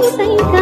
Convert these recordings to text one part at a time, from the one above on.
sem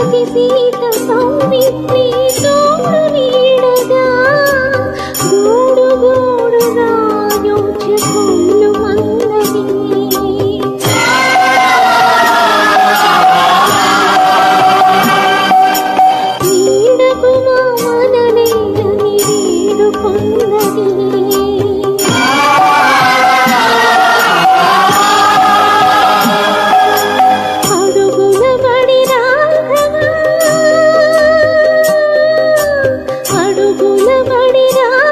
అడుగి Sita పంపిత్రి తోడు నీడగా గూడు గూడుగా యోచకులు మందరి నీడకు మా మననైన నిరేడు పొందరి நின்றா